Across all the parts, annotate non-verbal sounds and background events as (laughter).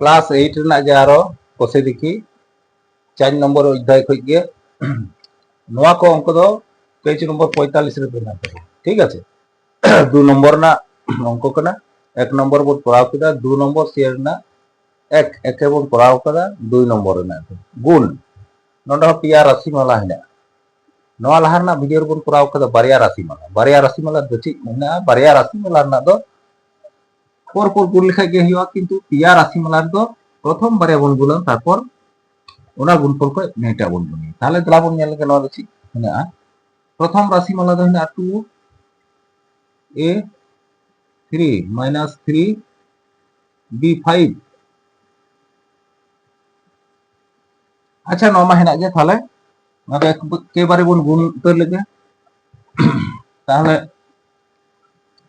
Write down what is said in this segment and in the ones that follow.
Class eight ᱨᱮᱱᱟᱜ ᱜᱮ ᱟᱨᱚ ᱠᱚᱥᱮ ᱫᱤᱠᱷᱤ চার নম্বর অধ্যায় কই গিয়ে নোয়া কো অঙ্ক দো পেজ নম্বর পঁয়তাল্লিশ রে বেনা ঠিক আছে দু নম্বর না অঙ্ক কানা এক নম্বর বোর্ড পড়াও কেদা দু নম্বর শেয়ার না এক একে বোন পড়াও কাদা দুই নম্বর ᱨᱮᱱᱟᱜ গুণ ᱱᱚᱰᱮ ᱦᱚᱸ ᱯᱮᱭᱟ ᱨᱟᱥᱤ ᱢᱟᱞᱟ ᱦᱮᱱᱟᱜᱼᱟ ᱱᱚᱣᱟ ᱞᱟᱦᱟ ᱨᱮᱱᱟᱜ ᱵᱷᱤᱰᱤᱭᱳ ᱨᱮᱵᱚᱱ ᱠᱚᱨᱟᱣ ᱠᱟᱫᱟ ᱵᱟᱨᱭᱟ ᱨᱟᱥᱤ ᱢᱟᱞᱟ ᱵᱟᱨᱭᱟ ᱨᱟᱥᱤ ᱢᱟᱞᱟ ᱫᱚ ᱪᱮᱫ ᱢᱮᱱᱟᱜᱼᱟ ᱵᱟᱨᱭᱟ ᱨᱟᱥᱤ ᱢᱟᱞᱟ ᱨᱮᱱᱟᱜ ᱫᱚ পর পর গুণ লেখা ᱜᱮ ᱦᱩᱭᱩᱜᱼᱟ ᱠᱤᱱᱛᱩ ᱯᱮᱭᱟ ᱨᱟᱥᱤ ᱢᱟᱞᱟ ᱨᱮᱫᱚ প্রথম বারে বন গুণন তারপর ওনা গুণফল কো নেটা বন গুণ তাহলে দেলা বন ᱧᱮᱞ ᱞᱮᱜᱮ ᱱᱚᱣᱟ ᱫᱚ ᱪᱮᱫ ᱦᱮᱱᱟᱜᱼᱟ প্রথম রাশি মালা ᱫᱚ ᱦᱮᱱᱟᱜᱼᱟ 2 a 3 minus 3 b 5 আচ্ছা নয় মা হেনাক গে তাহলে আমাদের একেবারে বন গুণ উত্তর লেগে তাহলে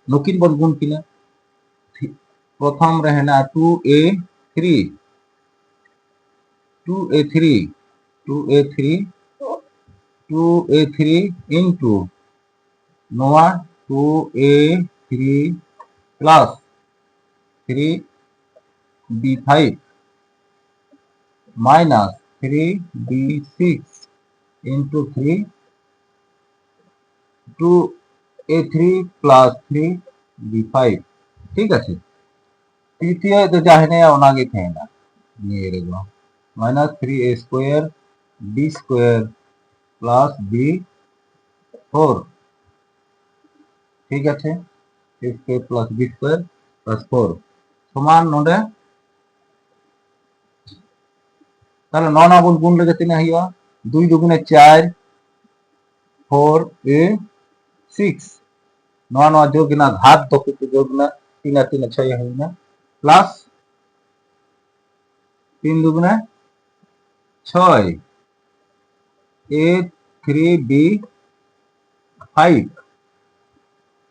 নকিন বন গুণ কিনা প্রথম রে হেনা 2 a 3 2 a 3 2 a 3 2 a 3 into নোয়া 2 a 3 plus 3 b 5 minus 3 b 6 into 3 2 a 3 plus 3 b 5 ঠিক আছে তৃতীয় তো চাহে ওনাকে থাকেনা নিয়ে রেখো minus three A square B square plus B four ঠিক আছে? A square plus B square plus four সমান নোডে তাহলে ন না বল গুণ লেগে তিনে হইয়া দুই দুগুণে চার ফোর এ সিক্স নয় নয় যোগ না, ঘাত দোকে যোগ না, তিন আর তিন ছয় হয় না। প্লাস তিন দুগুণে ছয়। A three B five.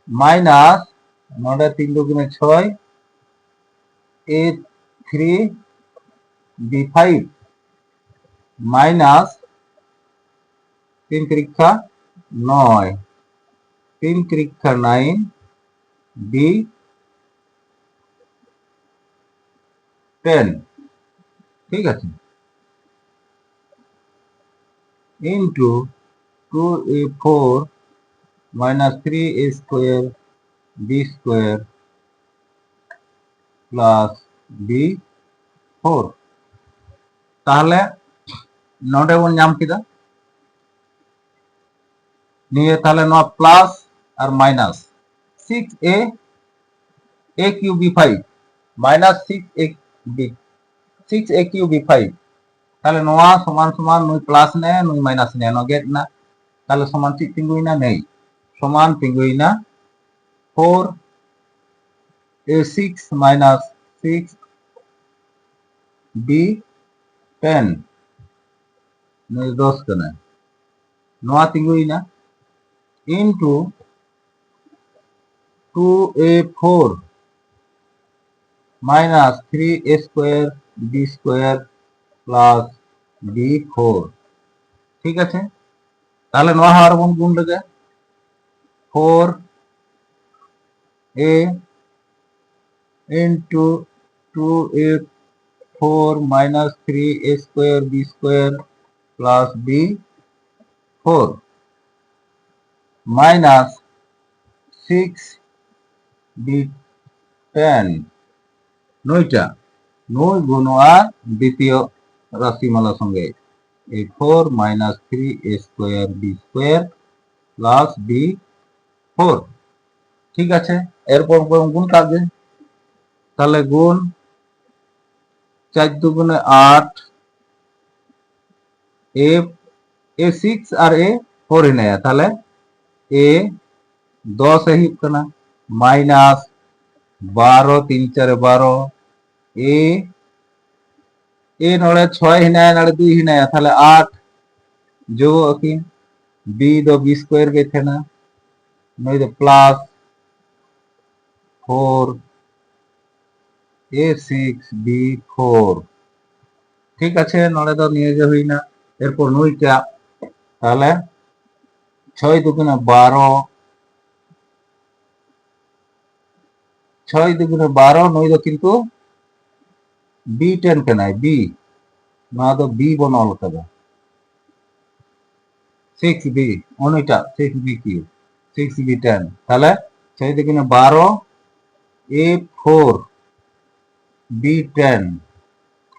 Minus নটা তিন দুগুণে ছয়। A three B five. Minus তিন তিরিক্ষা নয়। তিন তিরিক্ষা নাইন বি টেন ঠিক আছে into two A four minus three A square B square plus B four তাহলে নডে বন ᱧᱟᱢ ᱠᱮᱫᱟ নিয়ে তাহলে নয় plus R minus six A A Q B five minus six A B six A cube B five তাহলে নোয়া সমান সমান নুই প্লাস নে নুই মাইনাস নে নো গেট না। তাহলে সমান চিক তিঙ্গুইনা নেই। সমান তিঙ্গুইনা four A six minus six B ten নুই দশ কানা। নোয়া তিঙ্গুইনা into two A four minus three A square B square plus ঠিক আছে? তাহলে নয় হাওয়ার বন গুণ লেগে four A into two A four minus three A square B square plus B four minus six B ten নয়টা। নয় গুণ আর দ্বিতীয় রাশিমালার সঙ্গে। এই four minus three A square B square plus B four. ঠিক আছে? এরপর গুণ কাজে তাহলে গুণ চার দুগুণে আট, এ এ সিক্স আর এ ফোর হিনায়া তাহলে এ দশ এ হিপ কেনা মাইনাস বারো, তিন চারে বারো এ এ নড়ে ছয় হিনায় নড়ে দুই হিনায় তাহলে আট যোগ কি? বি দো বি স্কোয়ার কে থে না? নই দো plus four A six B four ঠিক আছে নড়ে তো নিয়ে যে হই না এরপর নইটা তাহলে ছয় দুগুণে বারো, ছয় দুগুণে বারো নইল কিন্তু ಬಿ ಟೆನ್ ಕಣಾಯ್ ಬಿ ಮಾದ ಬಿ ಬನ ಅಲ್ಕದ সিক্স বি অনেকটা সিক্স বি কি? সিক্স বি টেন তাহলে সেই দিকে বারো, A four, B ten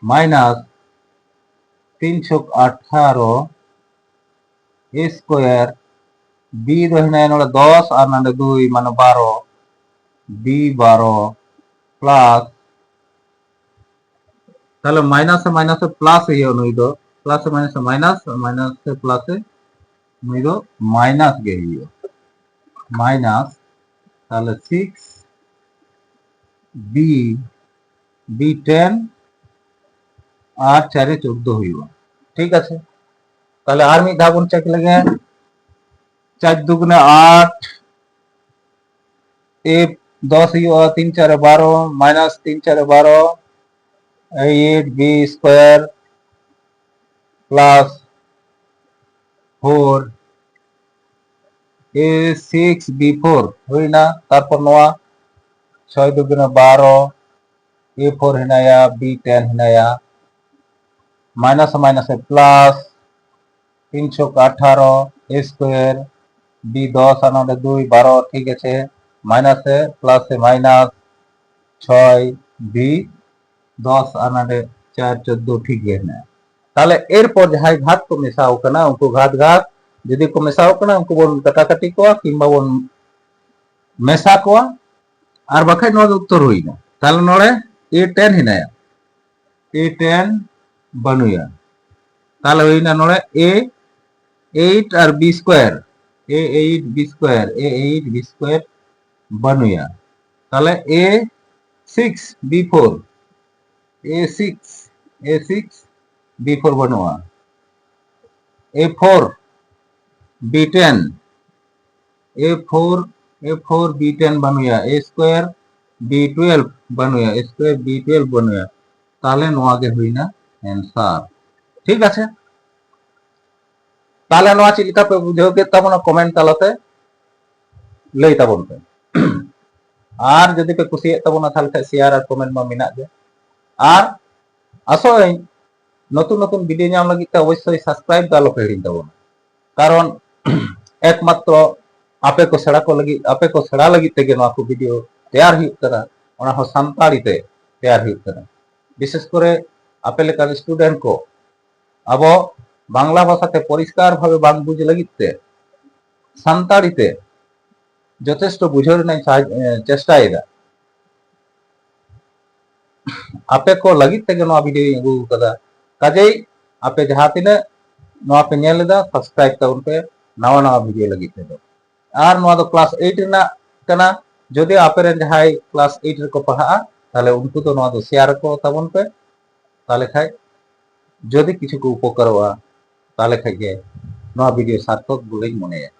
minus তিনশো আঠারো, এ স্কোয়ার, বি দশ, আর না দুই মানে বারো। বি বারো, প্লাস তাহলে মাইনাসে মাইনাসে প্লাস ইয়ে নইদ প্লাসে মাইনাসে মাইনাস মাইনাসে প্লাসে নইদ মাইনাস গে ইয়ে মাইনাস তাহলে সিক্স বি বি টেন আর চারে চোদ্দ হইব ঠিক আছে তাহলে আর মিদ ধাপ চেক লাগে চার দুগুণে আট এ দশ হইব তিন চারে বারো মাইনাস তিন চারে বারো eight B square plus four A six B four হই না? তারপর নোয়া ছয় দুগুণে বারো এ ফোর হেনায়া বি টেন হেনায়া। মাইনাস মাইনাসে প্লাস তিনশো আঠারো এ স্কোয়ার বি দশ আর নটা দুই, বারো, ঠিক আছে। মাইনাসে প্লাসে মাইনাস ছয় বি દસ અને ચાર ચૌદ ઠીક ગયા তাহলে এরপর যাহাই ঘাত কো মেশাও কানা উনকো ঘাত ঘাত, যদি কো মেশাও কানা উনকো বন কাটাকাটি কোয়া, কিংবা বন মেশা কোয়া, আর বাখাই নদ উত্তর হই না। তাহলে নড়ে, এ টেন হিনায়া এ টেন বানুয়া তাহলে হই না নড়ে, A eight R B square, A eight B square, A eight B square বানুয়া তাহলে A six B four. A6, A6, B for Vanua. A4, B10, A4, A4, B10 Banuya, A square, B12 Banuya, A square, B12 Banuya. তাহলে নোয়াগে হই না? Answer ঠিক আছে? তাহলে নোয়া Chilika pay বুঝেও কে তাবন comment তালতে লই তাবন আর যদি পে কুসিয়ে তাবন তাহলে শেয়ার আর কমেন্ট মা মিনা যায় আর আসলে নতুন নতুন ভিডিও নিয়ে লাগি কিন্তু অবশ্যই সাবস্ক্রাইব দালো ফেড়ি দেব না। কারণ (clears throat) একমাত্র আপে কো সেড়া কো লাগি আপে কো সেড়া লাগি তেগে নয়া কো ভিডিও তৈয়ার হই করা ওনা হো সান্তাড়ি তে তৈয়ার হই করা বিশেষ করে আপে লেকার স্টুডেন্ট কো। আবো বাংলা ভাষাতে পরিষ্কার ভাবে বাং বুঝ লাগিতে সান্তাড়িতে যথেষ্ট বুঝের নাই চেষ্টা এরা। ᱟᱯᱮ ᱠᱚ ᱞᱟᱹᱜᱤᱫ ᱛᱮᱜᱮ ᱱᱚᱣᱟ ᱵᱷᱤᱰᱤᱭᱳᱧ ᱟᱹᱜᱩ ᱟᱠᱟᱫᱟ ᱠᱟᱡᱮᱭ ᱟᱯᱮ ᱡᱟᱦᱟᱸ ᱛᱤᱱᱟᱹᱜ ᱱᱚᱣᱟ ᱯᱮ ᱧᱮᱞ ᱮᱫᱟ ᱥᱟᱵᱥᱠᱨᱟᱭᱤᱵ ᱛᱟᱵᱚᱱ ᱯᱮ ᱱᱟᱣᱟ ᱱᱟᱣᱟ ᱵᱷᱤᱰᱤᱭᱳ ᱞᱟᱹᱜᱤᱫ ᱛᱮᱫᱚ ᱟᱨ ᱱᱚᱣᱟ ᱫᱚ ᱠᱞᱟᱥ 8 ᱨᱮᱱᱟᱜ ᱠᱟᱱᱟ ᱡᱩᱫᱤ ᱟᱯᱮᱨᱮᱱ ᱡᱟᱦᱟᱸᱭ ᱠᱞᱟস 8 ᱨᱮᱠᱚ ᱯᱟᱲᱦᱟᱜᱼᱟ ᱛᱟᱦᱞᱮ ᱩᱱᱠᱩ ᱫᱚ ᱱᱚᱣᱟ ᱫᱚ শেয়ার ᱟᱠᱚ ᱛᱟᱵᱚᱱ ᱯᱮ ᱛᱟᱦᱞᱮ ᱠᱷᱟᱡ যদি কিছু উপকারᱚᱜᱼᱟ তাহলে খাইগে নয় ভিডিও সার্থক বলেই মনে হয়